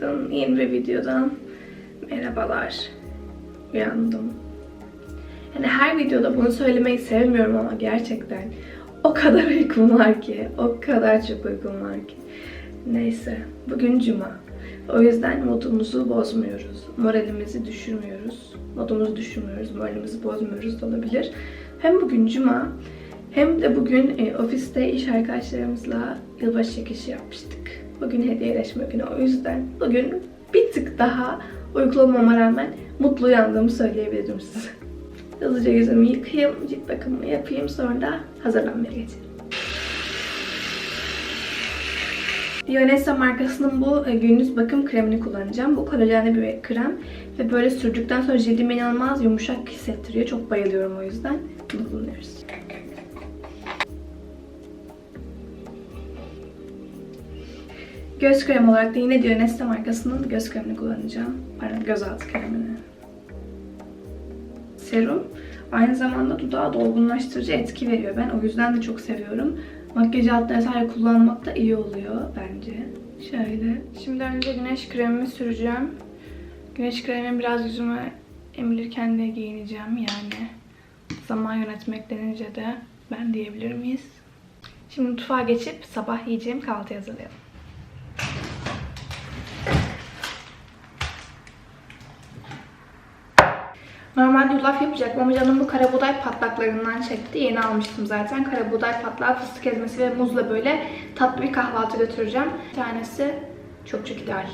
Günaydın. Yeni bir videodan merhabalar. Uyandım. Yani her videoda bunu söylemeyi sevmiyorum ama gerçekten o kadar uykum var ki, o kadar çok uykum var ki. Neyse, bugün cuma. O yüzden modumuzu bozmuyoruz. Moralimizi düşürmüyoruz. Modumuzu düşürmüyoruz, moralimizi bozmuyoruz da olabilir. Hem bugün cuma hem de bugün e, ofiste iş arkadaşlarımızla yılbaşı çekişi yapmıştık. Bugün hediyeleşme günü. O yüzden bugün bir tık daha uykulu olmama rağmen mutlu uyandığımı söyleyebilirim size. Hızlıca yüzümü yıkayayım, cilt bakımımı yapayım sonra da hazırlanmaya geçelim. Bionessa markasının bu e, gündüz bakım kremini kullanacağım. Bu kolajenli bir krem ve böyle sürdükten sonra cildimi inanılmaz yumuşak hissettiriyor. Çok bayılıyorum o yüzden. Bunu kullanıyoruz. Göz kremi olarak da yine Dionessa markasının göz kremini kullanacağım. Pardon, gözaltı kremini. Serum aynı zamanda dudağı dolgunlaştırıcı etki veriyor. Ben o yüzden de çok seviyorum. Makyaj altına vesaire kullanmak da iyi oluyor bence. Şöyle. Şimdi önce güneş kremimi süreceğim. Güneş kremimi biraz yüzüme emilirken de giyineceğim yani. Zaman yönetmek denince de ben diyebilir miyiz? Şimdi mutfağa geçip sabah yiyeceğim kahvaltı hazırlayalım. Normalde yulaf yapacaktım ama canım bu karabuğday patlaklarından çekti. Yeni almıştım zaten. Karabuğday patlağı, fıstık ezmesi ve muzla böyle tatlı bir kahvaltı götüreceğim. Bir tanesi çok çok ideal.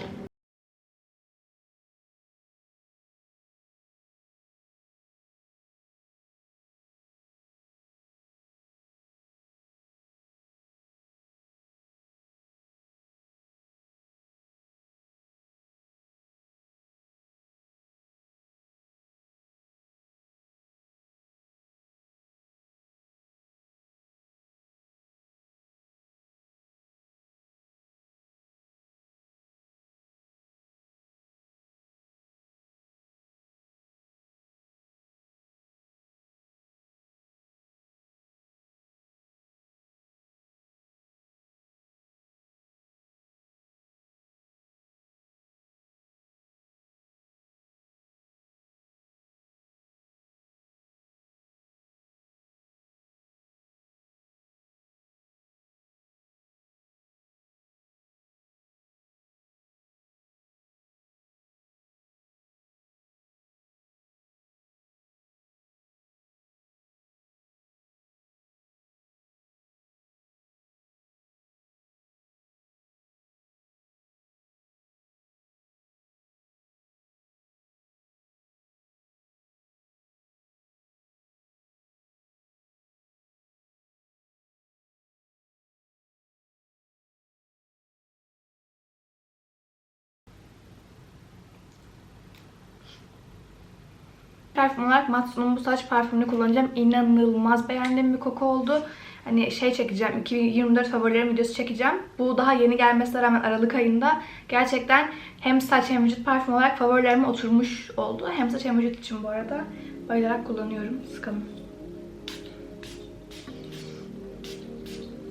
Parfüm olarak Matsu'nun bu saç parfümünü kullanacağım. İnanılmaz beğendiğim bir koku oldu. Hani şey çekeceğim, 2024 favorilerim videosu çekeceğim. Bu daha yeni gelmesine rağmen Aralık ayında gerçekten hem saç hem vücut parfüm olarak favorilerime oturmuş oldu. Hem saç hem vücut için bu arada. Bayılarak kullanıyorum. Sıkalım.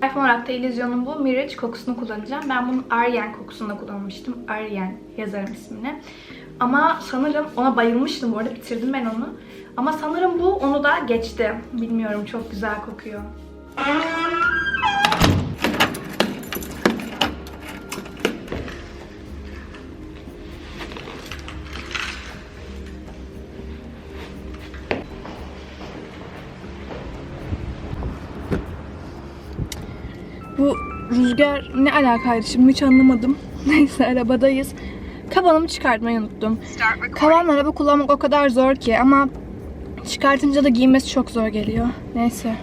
Parfüm olarak da Illusion'un bu Mirage kokusunu kullanacağım. Ben bunun Aryen kokusunda kullanmıştım. Aryen yazarım ismini. Ama sanırım ona bayılmıştım bu arada. Bitirdim ben onu. Ama sanırım bu onu da geçti. Bilmiyorum çok güzel kokuyor. Bu rüzgar ne alakaydı şimdi hiç anlamadım. Neyse arabadayız. Kabanımı çıkartmayı unuttum. Kaban araba kullanmak o kadar zor ki ama çıkartınca da giymesi çok zor geliyor. Neyse.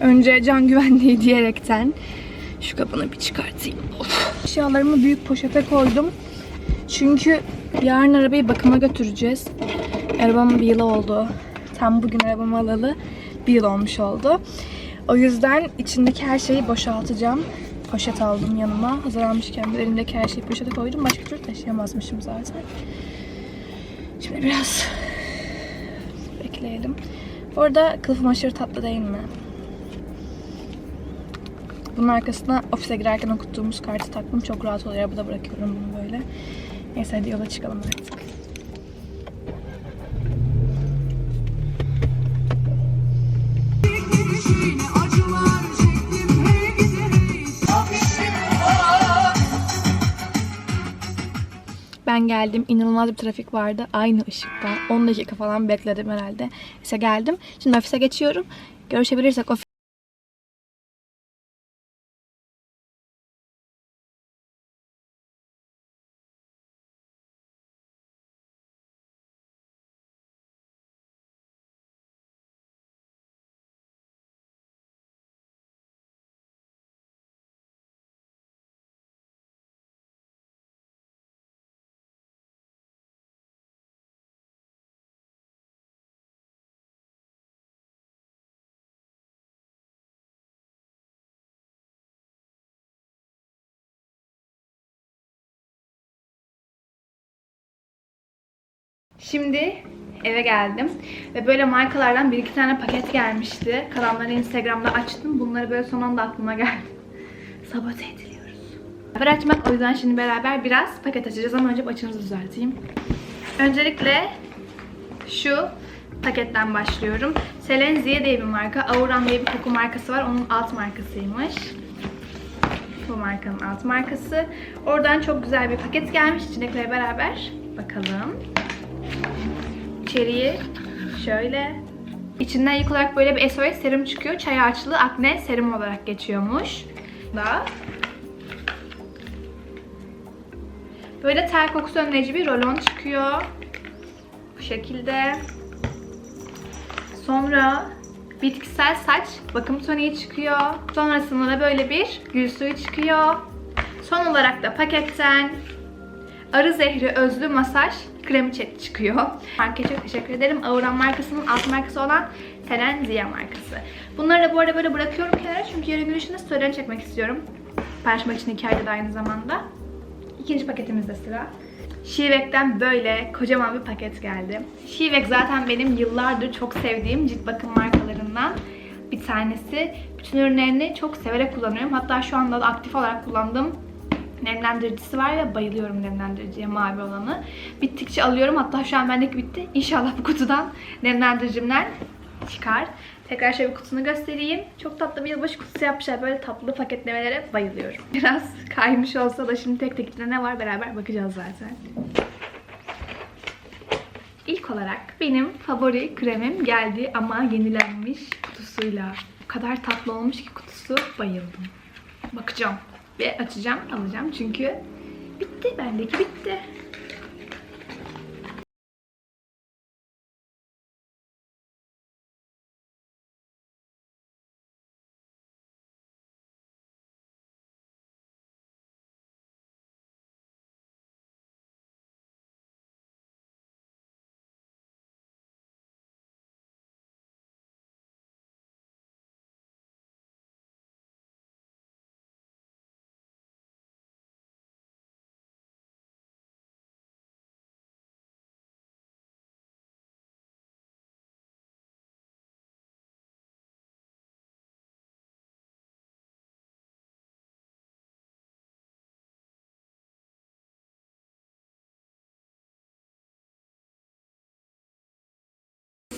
Önce can güvenliği diyerekten şu kabanı bir çıkartayım. Of. Eşyalarımı büyük poşete koydum. Çünkü yarın arabayı bakıma götüreceğiz. Arabam bir yıl oldu. Tam bugün arabamı alalı bir yıl olmuş oldu. O yüzden içindeki her şeyi boşaltacağım. Poşet aldım yanıma. Hazır almışken de elimdeki her şeyi poşete koydum. Başka türlü taşıyamazmışım zaten. Şimdi biraz bekleyelim. Bu arada kılıfım aşırı tatlı değil mi? Bunun arkasına ofise girerken okuttuğumuz kartı taktım. Çok rahat oluyor. Arabada bırakıyorum bunu böyle. Neyse hadi yola çıkalım artık. Ben geldim. İnanılmaz bir trafik vardı. Aynı ışıkta. 10 dakika falan bekledim herhalde. İşte geldim. Şimdi ofise geçiyorum. Görüşebilirsek ofis Şimdi eve geldim ve böyle markalardan bir iki tane paket gelmişti. Kalanları Instagram'da açtım. Bunları böyle son anda aklıma geldi. Sabote ediliyoruz. Haber açmak o yüzden şimdi beraber biraz paket açacağız ama önce açınızı düzelteyim. Öncelikle şu paketten başlıyorum. Selenziye diye bir marka. Auran diye bir koku markası var. Onun alt markasıymış. Bu markanın alt markası. Oradan çok güzel bir paket gelmiş. İçindekileri beraber bakalım. İçeriği şöyle. İçinden ilk olarak böyle bir SOS serum çıkıyor. Çay ağaçlı akne serum olarak geçiyormuş. Da. Böyle ter kokusu önleyici bir rolon çıkıyor. Bu şekilde. Sonra bitkisel saç bakım toniği çıkıyor. Sonrasında da böyle bir gül suyu çıkıyor. Son olarak da paketten arı zehri özlü masaj kremi çek çıkıyor. Markaya çok teşekkür ederim. Auran markasının alt markası olan Selen Ziya markası. Bunları da bu arada böyle bırakıyorum kenara çünkü yarın gün içinde storylerini çekmek istiyorum. Paylaşmak için hikayede de aynı zamanda. İkinci paketimizde sıra. Şivek'ten böyle kocaman bir paket geldi. Şivek zaten benim yıllardır çok sevdiğim cilt bakım markalarından bir tanesi. Bütün ürünlerini çok severek kullanıyorum. Hatta şu anda da aktif olarak kullandığım nemlendiricisi var ya bayılıyorum nemlendiriciye mavi olanı. Bittikçe alıyorum. Hatta şu an bendeki bitti. İnşallah bu kutudan nemlendiricimler çıkar. Tekrar şöyle bir kutusunu göstereyim. Çok tatlı bir yılbaşı kutusu yapmışlar. Böyle tatlı paketlemelere bayılıyorum. Biraz kaymış olsa da şimdi tek tek içinde ne var beraber bakacağız zaten. İlk olarak benim favori kremim geldi ama yenilenmiş kutusuyla. O kadar tatlı olmuş ki kutusu bayıldım. Bakacağım ve açacağım, alacağım çünkü bitti. Bendeki bitti.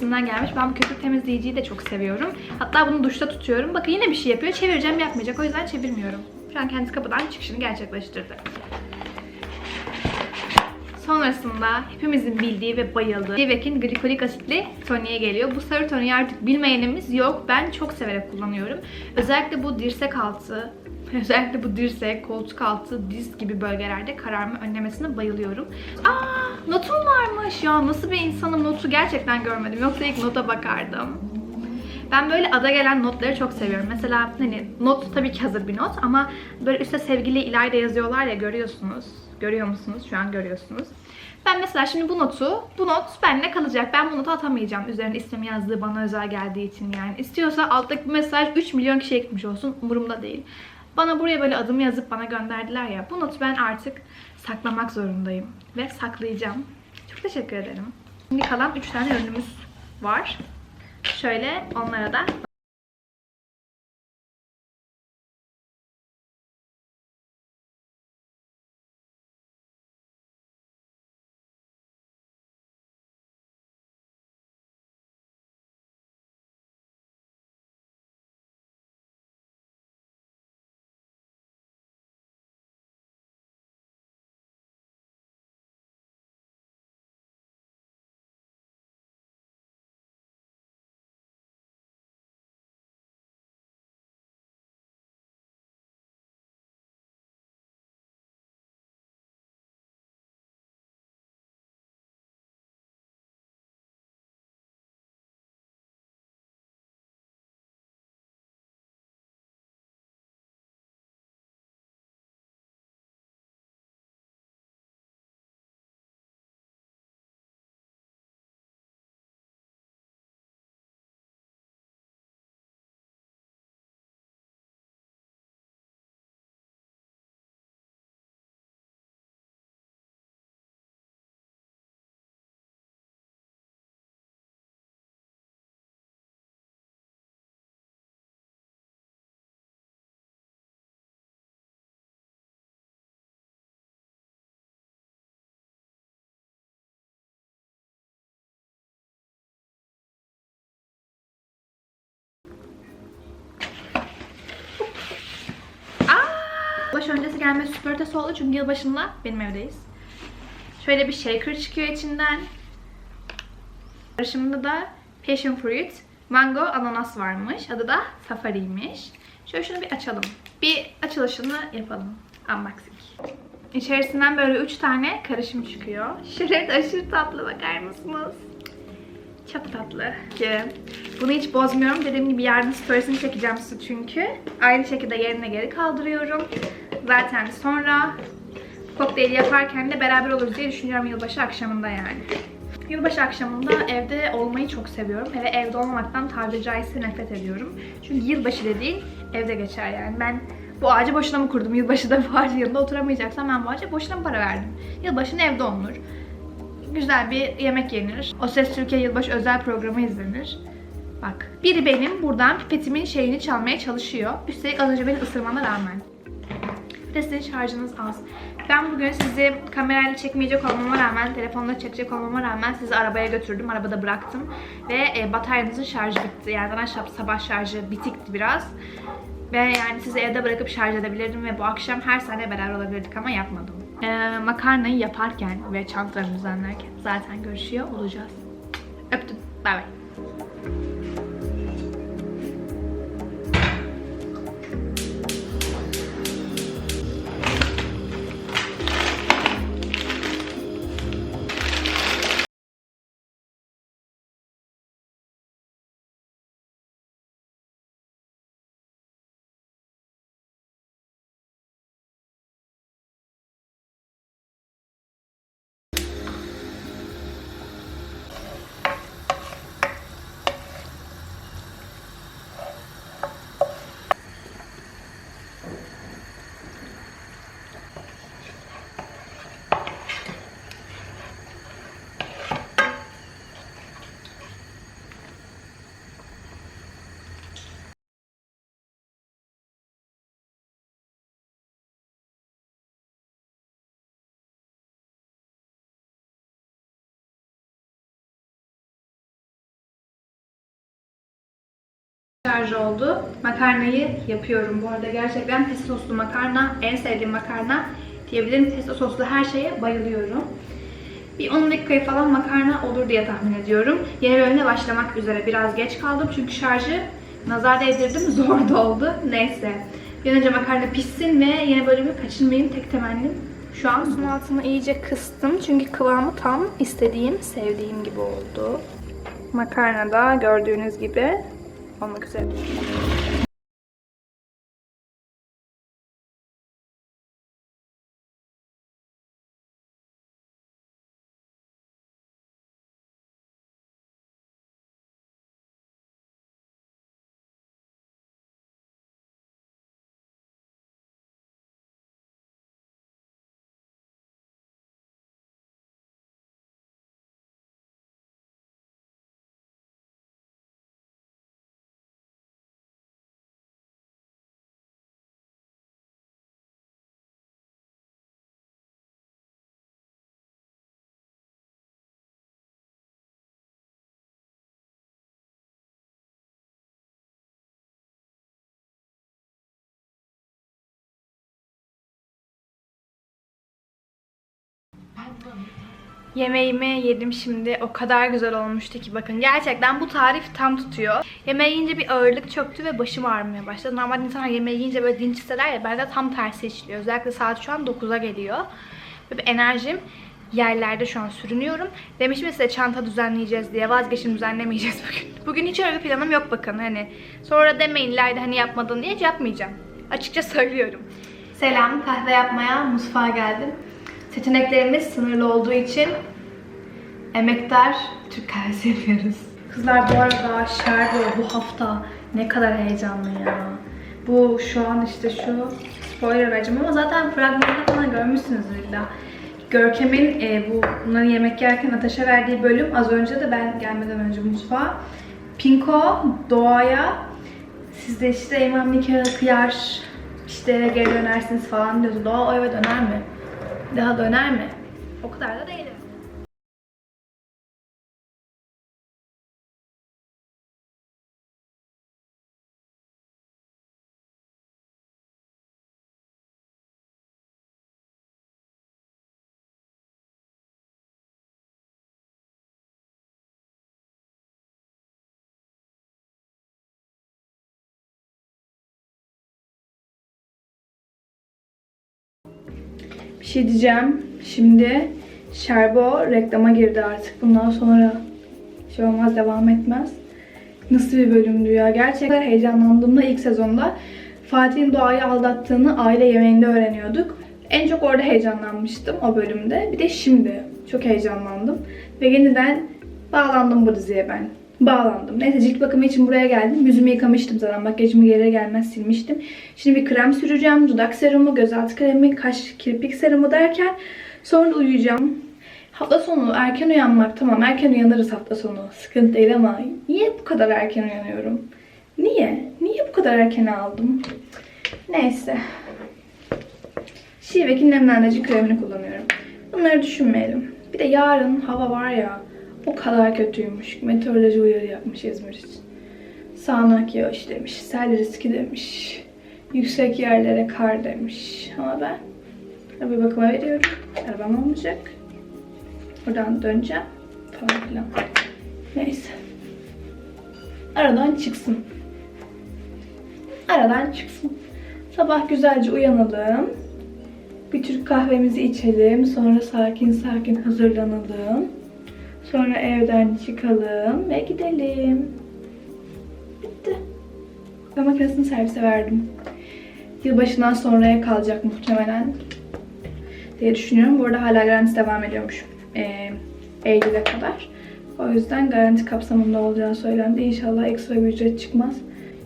Sinden gelmiş. Ben bu köpük temizleyiciyi de çok seviyorum. Hatta bunu duşta tutuyorum. Bakın yine bir şey yapıyor. Çevireceğim yapmayacak. O yüzden çevirmiyorum. Şu an kendisi kapıdan çıkışını gerçekleştirdi. Sonrasında hepimizin bildiği ve bayıldığı Vivek'in glikolik asitli toniğe geliyor. Bu sarı toniği artık bilmeyenimiz yok. Ben çok severek kullanıyorum. Özellikle bu dirsek altı, özellikle bu dirsek, koltuk altı, diz gibi bölgelerde kararma önlemesine bayılıyorum. Aa, notum varmış ya. Nasıl bir insanım notu gerçekten görmedim. Yoksa ilk nota bakardım. Ben böyle ada gelen notları çok seviyorum. Mesela hani not tabii ki hazır bir not ama böyle üstte sevgili İlayda yazıyorlar ya görüyorsunuz. Görüyor musunuz? Şu an görüyorsunuz. Ben mesela şimdi bu notu, bu not benimle kalacak. Ben bu notu atamayacağım. Üzerine ismimi yazdığı bana özel geldiği için yani. İstiyorsa alttaki mesaj 3 milyon kişiye gitmiş olsun. Umurumda değil. Bana buraya böyle adımı yazıp bana gönderdiler ya. Bu notu ben artık saklamak zorundayım. Ve saklayacağım. Çok teşekkür ederim. Şimdi kalan 3 tane ürünümüz var. Şöyle onlara da Baş öncesi gelme süper oldu çünkü yılbaşında benim evdeyiz. Şöyle bir shaker çıkıyor içinden. Karışımında da passion fruit, mango, ananas varmış. Adı da safari'ymiş. Şöyle şunu bir açalım. Bir açılışını yapalım. Unboxing. İçerisinden böyle 3 tane karışım çıkıyor. Şuraya da aşırı tatlı bakar mısınız? Çok tatlı. Bunu hiç bozmuyorum. Dediğim gibi yarın storiesini çekeceğim size çünkü. Aynı şekilde yerine geri kaldırıyorum. Zaten sonra kokteyli yaparken de beraber oluruz diye düşünüyorum yılbaşı akşamında yani. Yılbaşı akşamında evde olmayı çok seviyorum. Ve evde olmamaktan tabiri caizse nefret ediyorum. Çünkü yılbaşı dediğin evde geçer yani. Ben bu ağacı boşuna mı kurdum? Yılbaşı da bu ağacın yanında oturamayacaksam ben bu ağaca boşuna mı para verdim? Yılbaşında evde olunur. Güzel bir yemek yenir. O Ses Türkiye Yılbaşı özel programı izlenir. Bak biri benim buradan pipetimin şeyini çalmaya çalışıyor. Üstelik az önce beni ısırmana rağmen. Bir de sizin şarjınız az. Ben bugün sizi kamerayla çekmeyecek olmama rağmen, telefonla çekecek olmama rağmen sizi arabaya götürdüm. Arabada bıraktım. Ve e, bataryanızın şarjı bitti. Yani zaten sabah şarjı bitikti biraz. Ve yani sizi evde bırakıp şarj edebilirdim ve bu akşam her saniye beraber olabilirdik ama yapmadım. Ee, makarnayı yaparken ve çantalarımı düzenlerken zaten görüşüyor olacağız. Öptüm. Bay bay. Şarj oldu. Makarnayı yapıyorum bu arada. Gerçekten pesto soslu makarna en sevdiğim makarna diyebilirim. Pesto soslu her şeye bayılıyorum. Bir 10 dakikaya falan makarna olur diye tahmin ediyorum. Yeni bölümde başlamak üzere. Biraz geç kaldım çünkü şarjı nazar değdirdim. Zor da oldu. Neyse. Bir önce makarna pişsin ve yeni bölümü kaçırmayayım. Tek temennim şu an. Suyun altını iyice kıstım. Çünkü kıvamı tam istediğim, sevdiğim gibi oldu. Makarna da gördüğünüz gibi olmak üzere. Yemeğimi yedim şimdi. O kadar güzel olmuştu ki bakın. Gerçekten bu tarif tam tutuyor. Yemeği yiyince bir ağırlık çöktü ve başım ağrımaya başladı. Normalde insanlar yemeği yiyince böyle dinç hisseder ya. Bende tam tersi işliyor. Özellikle saat şu an 9'a geliyor. Ve bir enerjim yerlerde şu an sürünüyorum. Demiştim size çanta düzenleyeceğiz diye. Vazgeçin düzenlemeyeceğiz bugün. Bugün hiç öyle bir planım yok bakın. Hani sonra demeyin ileride hani yapmadın diye hiç yapmayacağım. Açıkça söylüyorum. Selam. Kahve yapmaya mutfağa geldim. Seçeneklerimiz sınırlı olduğu için emektar Türk kahvesi yapıyoruz. Kızlar bu arada Sherbo bu hafta ne kadar heyecanlı ya. Bu şu an işte şu spoiler vereceğim ama zaten fragmanında falan görmüşsünüzdür illa. Görkem'in e, bu bunları yemek yerken ateşe verdiği bölüm az önce de ben gelmeden önce mutfağa. Pinko Doğa'ya siz de işte imam nikahı kıyar işte geri dönersiniz falan diyordu. Doğa o eve döner mi? Daha döner mi? O kadar da değilim. Bir şey diyeceğim. Şimdi Şerbo reklama girdi artık. Bundan sonra şey olmaz devam etmez. Nasıl bir bölümdü ya. Gerçekten heyecanlandığımda ilk sezonda Fatih'in Doğa'yı aldattığını aile yemeğinde öğreniyorduk. En çok orada heyecanlanmıştım o bölümde. Bir de şimdi çok heyecanlandım. Ve yeniden bağlandım bu diziye ben. Bağlandım. Neyse cilt bakımı için buraya geldim. Yüzümü yıkamıştım zaten. Makyajımı gelir gelmez silmiştim. Şimdi bir krem süreceğim. Dudak serumu, gözaltı kremi, kaş, kirpik serumu derken sonra uyuyacağım. Hafta sonu erken uyanmak tamam erken uyanırız hafta sonu. Sıkıntı değil ama niye bu kadar erken uyanıyorum? Niye? Niye bu kadar erken aldım? Neyse. Şivek'in nemlendirici kremini kullanıyorum. Bunları düşünmeyelim. Bir de yarın hava var ya o kadar kötüymüş. Meteoroloji uyarı yapmış İzmir için. Sağanak yağış demiş. Sel riski demiş. Yüksek yerlere kar demiş. Ama ben araba bakıma veriyorum. Arabam olmayacak. Oradan döneceğim falan filan. Neyse. Aradan çıksın. Aradan çıksın. Sabah güzelce uyanalım. Bir Türk kahvemizi içelim. Sonra sakin sakin hazırlanalım. Sonra evden çıkalım ve gidelim. Bitti. Kahve makinesini servise verdim. Yılbaşından sonraya kalacak muhtemelen diye düşünüyorum. Bu arada hala garantisi devam ediyormuş. Ee, Eylül'e kadar. O yüzden garanti kapsamında olacağı söylendi. İnşallah ekstra bir ücret çıkmaz.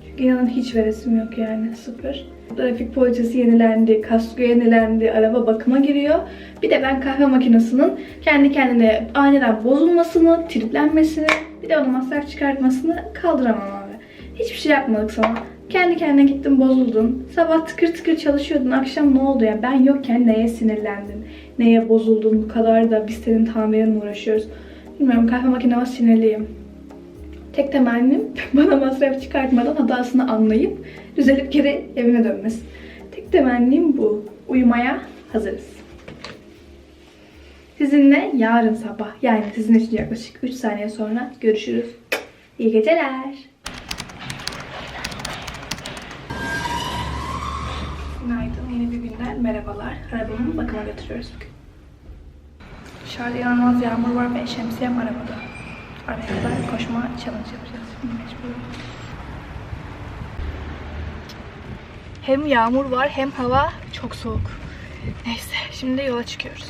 Çünkü inanın hiç veresim yok yani. Sıfır. Trafik poliçesi yenilendi, kasko yenilendi, araba bakıma giriyor. Bir de ben kahve makinesinin kendi kendine aniden bozulmasını, triplenmesini, bir de ona masraf çıkartmasını kaldıramam abi. Hiçbir şey yapmadık sana. Kendi kendine gittin bozuldun. Sabah tıkır tıkır çalışıyordun. Akşam ne oldu ya? Ben yokken neye sinirlendin? Neye bozuldun? Bu kadar da biz senin tamirinle uğraşıyoruz. Bilmiyorum kahve makineme sinirliyim. Tek temennim bana masraf çıkartmadan hatasını anlayıp düzelip geri evine dönmesi. Tek temennim bu. Uyumaya hazırız. Sizinle yarın sabah yani sizin için yaklaşık 3 saniye sonra görüşürüz. İyi geceler. Günaydın. Yeni bir günden merhabalar. Arabamı bakıma götürüyoruz bugün. Dışarıda inanılmaz yağmur var ve şemsiyem arabada. Arabaya kadar koşma challenge yapacağız. Mecbur. Hem yağmur var hem hava çok soğuk. Neyse şimdi yola çıkıyoruz.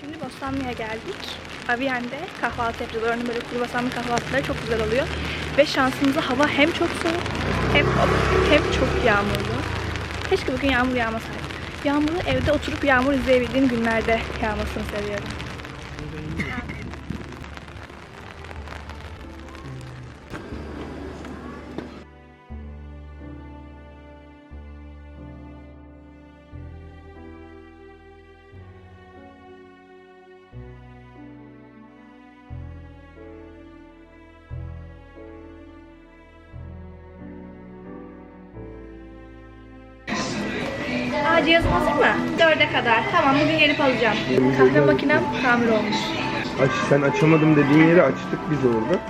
Şimdi Bostanlı'ya geldik. Aviyen'de kahvaltı yapacağız. Oranın böyle kruvasanlı kahvaltıları çok güzel oluyor. Ve şansımıza hava hem çok soğuk hem hem çok yağmurlu. Keşke bugün yağmur yağmasaydı. Yağmuru evde oturup yağmur izleyebildiğim günlerde yağmasını seviyorum. Alacağım. Kahve makinem tamir olmuş. Aç, sen açamadım dediğin yeri açtık biz orada.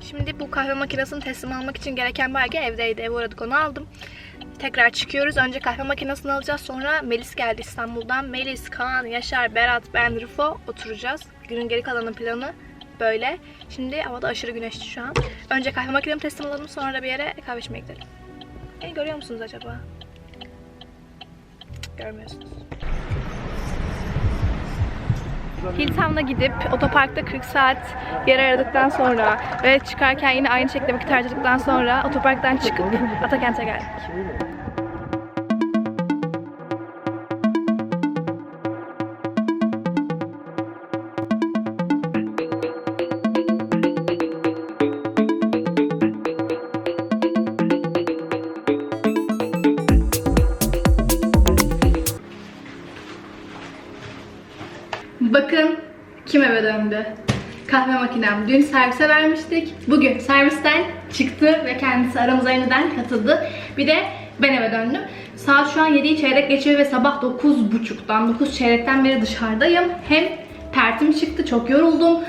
Şimdi bu kahve makinesini teslim almak için gereken belge evdeydi. Eve uğradık onu aldım. Tekrar çıkıyoruz. Önce kahve makinesini alacağız. Sonra Melis geldi İstanbul'dan. Melis, Kaan, Yaşar, Berat, ben, Rifo oturacağız. Günün geri kalanın planı böyle. Şimdi havada aşırı güneşli şu an. Önce kahve makinemi teslim alalım. Sonra da bir yere kahve içmeye gidelim. Beni görüyor musunuz acaba? Görmüyorsunuz. Hilltown'a gidip otoparkta 40 saat yer aradıktan sonra ve çıkarken yine aynı şekilde vakit harcadıktan sonra otoparktan çıkıp Atakent'e geldik. Bakın kim eve döndü. kahve makinem. Dün servise vermiştik. Bugün servisten çıktı ve kendisi aramıza yeniden katıldı. Bir de ben eve döndüm. Saat şu an 7'yi çeyrek geçiyor ve sabah 9.30'dan 9 çeyrekten beri dışarıdayım. Hem tertim çıktı, çok yoruldum.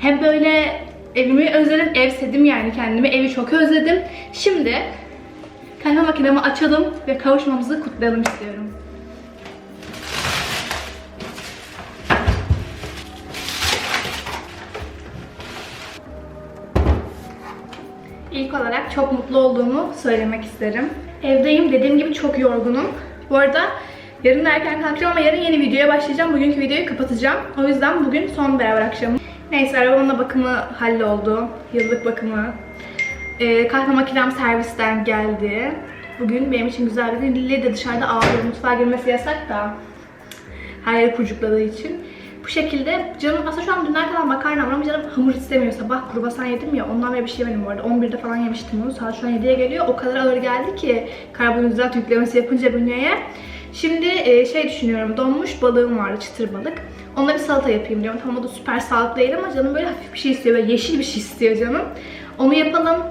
Hem böyle evimi özledim, ev sevdim yani kendimi, evi çok özledim. Şimdi kahve makinemi açalım ve kavuşmamızı kutlayalım istiyorum. İlk olarak çok mutlu olduğumu söylemek isterim. Evdeyim. Dediğim gibi çok yorgunum. Bu arada yarın erken kalkacağım ama yarın yeni videoya başlayacağım. Bugünkü videoyu kapatacağım. O yüzden bugün son beraber akşamım. Neyse arabanın da bakımı halloldu. Yıllık bakımı. Ee, kahve makinem servisten geldi. Bugün benim için güzel bir gün. Lili de dışarıda ağlıyor. Mutfağa girmesi yasak da. Her yeri kucakladığı için. Bu şekilde canım aslında şu an dünden kalan makarna var ama canım hamur istemiyor. Sabah kruvasan yedim ya ondan beri bir şey yemedim bu arada. 11'de falan yemiştim onu. Saat şu an 7'ye geliyor. O kadar ağır geldi ki karbonhidrat yüklemesi yapınca bünyeye. Şimdi e, şey düşünüyorum. Donmuş balığım vardı çıtır balık. Onunla bir salata yapayım diyorum. Tamam o da süper sağlıklı değil ama canım böyle hafif bir şey istiyor. Böyle yeşil bir şey istiyor canım. Onu yapalım.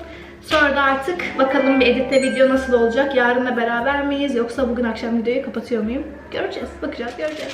Sonra da artık bakalım bir editte video nasıl olacak. Yarınla beraber miyiz yoksa bugün akşam videoyu kapatıyor muyum? Göreceğiz. Bakacağız, göreceğiz.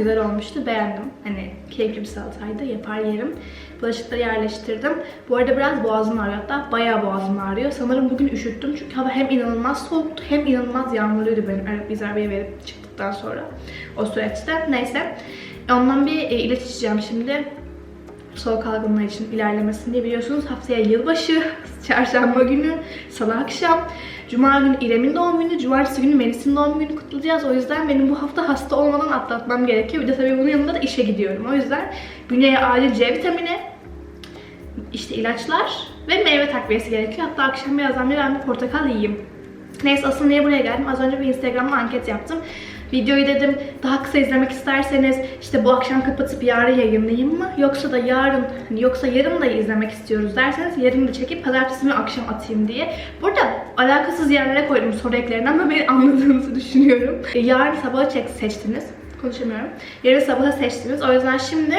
güzel olmuştu. Beğendim. Hani keyifli bir salataydı. Yapar yerim. Bulaşıkları yerleştirdim. Bu arada biraz boğazım ağrıyor. Hatta bayağı boğazım ağrıyor. Sanırım bugün üşüttüm. Çünkü hava hem inanılmaz soğuktu hem inanılmaz yağmurluydu benim Arap biz arabaya verip çıktıktan sonra. O süreçte. Neyse. Ondan bir e, ilaç içeceğim şimdi. Soğuk algınlığı için ilerlemesin diye biliyorsunuz haftaya yılbaşı, çarşamba günü, salı akşam, cuma günü İrem'in doğum günü, cumartesi günü Melis'in doğum günü kutlayacağız. O yüzden benim bu hafta hasta olmadan atlatmam gerekiyor. Bir de tabii bunun yanında da işe gidiyorum. O yüzden bünyeye acil C vitamini, işte ilaçlar ve meyve takviyesi gerekiyor. Hatta akşam birazdan bir ben bir portakal yiyeyim. Neyse asıl niye buraya geldim? Az önce bir Instagram'da anket yaptım. Videoyu dedim daha kısa izlemek isterseniz işte bu akşam kapatıp yarın yayınlayayım mı? Yoksa da yarın hani yoksa yarın da izlemek istiyoruz derseniz yarın da çekip pazartesi günü akşam atayım diye. Burada alakasız yerlere koydum soru eklerini ama beni anladığınızı düşünüyorum. E, Yarın sabahı çek seçtiniz. Konuşamıyorum. Yarın sabahı seçtiniz. O yüzden şimdi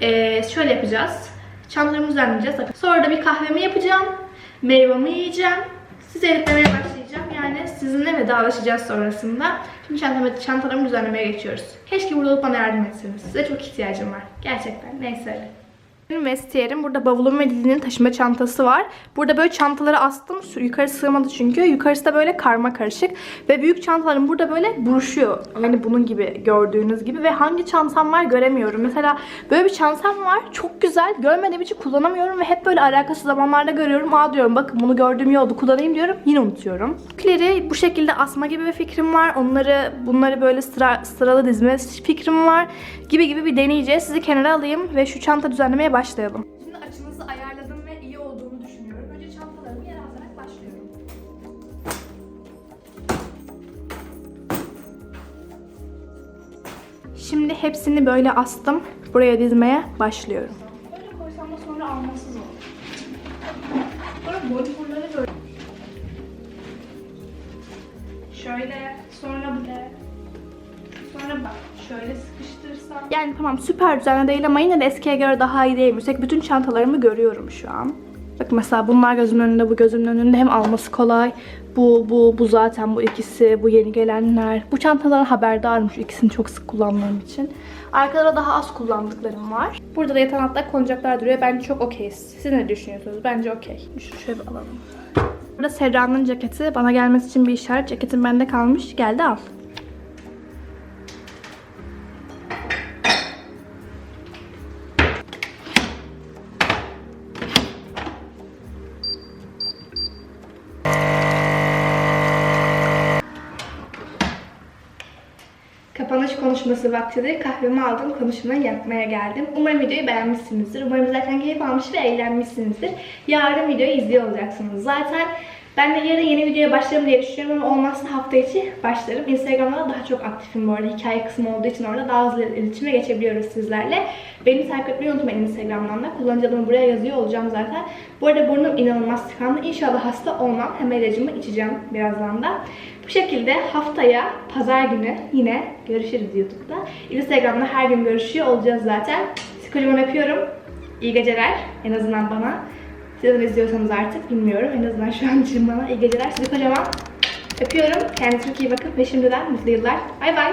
e, şöyle yapacağız. Çantalarımı düzenleyeceğiz. Sonra da bir kahvemi yapacağım. Meyvemi yiyeceğim. Size editlemeye başlayacağım. Yani sizinle vedalaşacağız sonrasında. Şimdi çantamı, çantalarımı düzenlemeye geçiyoruz. Keşke burada olup bana yardım etseniz. Size çok ihtiyacım var. Gerçekten. Neyse. Benim vestiyerim. Burada bavulum ve Lili'nin taşıma çantası var. Burada böyle çantaları astım. Yukarı sığmadı çünkü. Yukarısı da böyle karma karışık. Ve büyük çantalarım burada böyle buruşuyor. Hani bunun gibi gördüğünüz gibi. Ve hangi çantam var göremiyorum. Mesela böyle bir çantam var. Çok güzel. Görmediğim için kullanamıyorum. Ve hep böyle alakasız zamanlarda görüyorum. Aa diyorum bakın bunu gördüğüm iyi. Kullanayım diyorum. Yine unutuyorum. Küleri bu şekilde asma gibi bir fikrim var. Onları bunları böyle sıra, sıralı dizme fikrim var. Gibi gibi bir deneyeceğiz. Sizi kenara alayım ve şu çanta düzenlemeye başlayalım. Şimdi açınızı ayarladım ve iyi olduğunu düşünüyorum. Önce çantalarımı yere atarak başlıyorum. Şimdi hepsini böyle astım. Buraya dizmeye başlıyorum. Böyle koysam da sonra almasız olur. Sonra boyutları böyle. Şöyle, sonra böyle. Sonra bak şöyle. Yani tamam süper düzenli değil ama yine de eskiye göre daha iyi değil. Yüksek bütün çantalarımı görüyorum şu an. Bak mesela bunlar gözümün önünde, bu gözümün önünde hem alması kolay. Bu, bu, bu zaten bu ikisi, bu yeni gelenler. Bu çantadan haberdarım şu ikisini çok sık kullandığım için. Arkada da daha az kullandıklarım var. Burada da yatan altta konacaklar duruyor. Bence çok okeyiz. Siz ne düşünüyorsunuz? Bence okey. Şöyle alalım. Burada Serra'nın ceketi. Bana gelmesi için bir işaret. Ceketim bende kalmış. Geldi al. Konuşması vaktidir. Kahvemi aldım, konuşmayı yapmaya geldim. Umarım videoyu beğenmişsinizdir. Umarım izlerken keyif almış ve eğlenmişsinizdir. Yarın videoyu izliyor olacaksınız. Zaten ben de yarın yeni videoya başlarım diye düşünüyorum ama olmazsa hafta içi başlarım. Instagram'da da daha çok aktifim bu arada. Hikaye kısmı olduğu için orada daha hızlı iletişime geçebiliyoruz sizlerle. Beni takip etmeyi unutmayın Instagram'dan da. Kullanıcı adımı buraya yazıyor olacağım zaten. Bu arada burnum inanılmaz tıkandı. İnşallah hasta olmam. Hem ilacımı içeceğim birazdan da. Bu şekilde haftaya pazar günü yine görüşürüz YouTube'da. Instagram'da her gün görüşüyor olacağız zaten. Kocaman öpüyorum. İyi geceler en azından bana. Siz de izliyorsanız artık bilmiyorum. En azından şu an için bana iyi geceler. Sizi kocaman öpüyorum. Kendinize çok iyi bakın ve şimdiden mutlu yıllar. Bay bay.